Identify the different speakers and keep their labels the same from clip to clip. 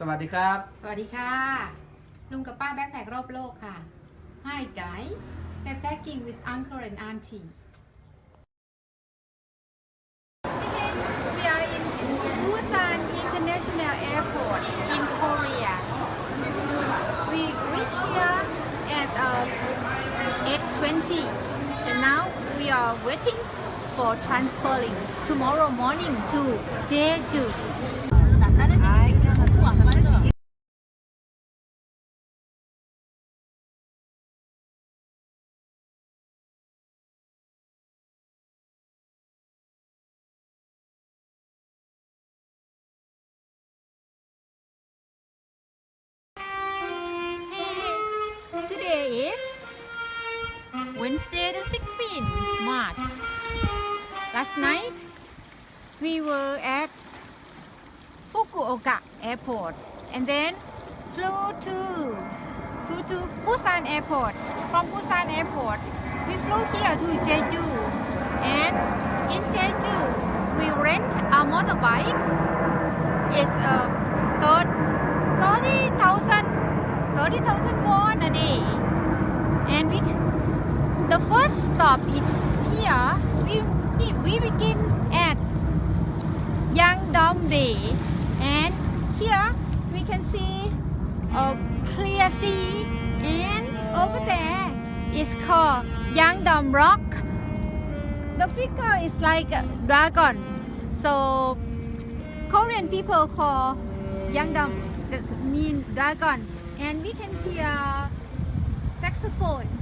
Speaker 1: สวัสดีครับ
Speaker 2: สวัสดีค่ะ ลุงกับป้าแบ็คแพครอบโลกค่ะ Hi guys backpacking with uncle and auntie We are in Busan International Airport in Korea We reach here at uh, 8.20 and now we are waiting for transferring tomorrow morning to Jeju Wednesday the 16th March. Last night we were at Fukuoka Airport and then flew to flew to Busan Airport. From Busan Airport, we flew here to Jeju, and in Jeju we rent a motorbike. It's uh, a third 30,000 30,000 won a day. And we the first stop is here. We we, we begin at Yangdong Bay and here we can see a clear sea and over there is called Yangdong Rock. The figure is like a dragon. So Korean people call Yangdong just mean dragon and we can hear saxophone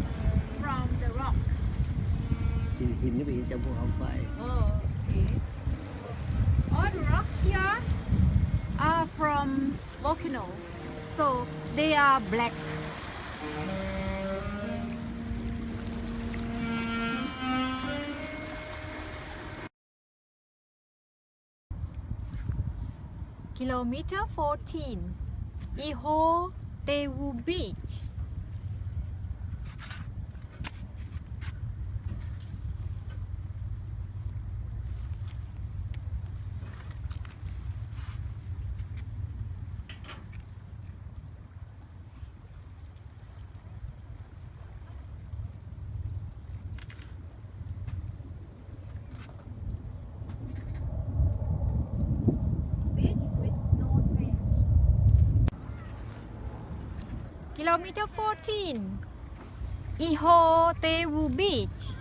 Speaker 3: หินหินนี่เป็นหินจากภูเขาไฟ
Speaker 2: Oh, okay. All the rock here are from volcano, so they are black. Kilometer 14, Iho Tewu Beach. Kilometer 14, Iho Tewu Beach.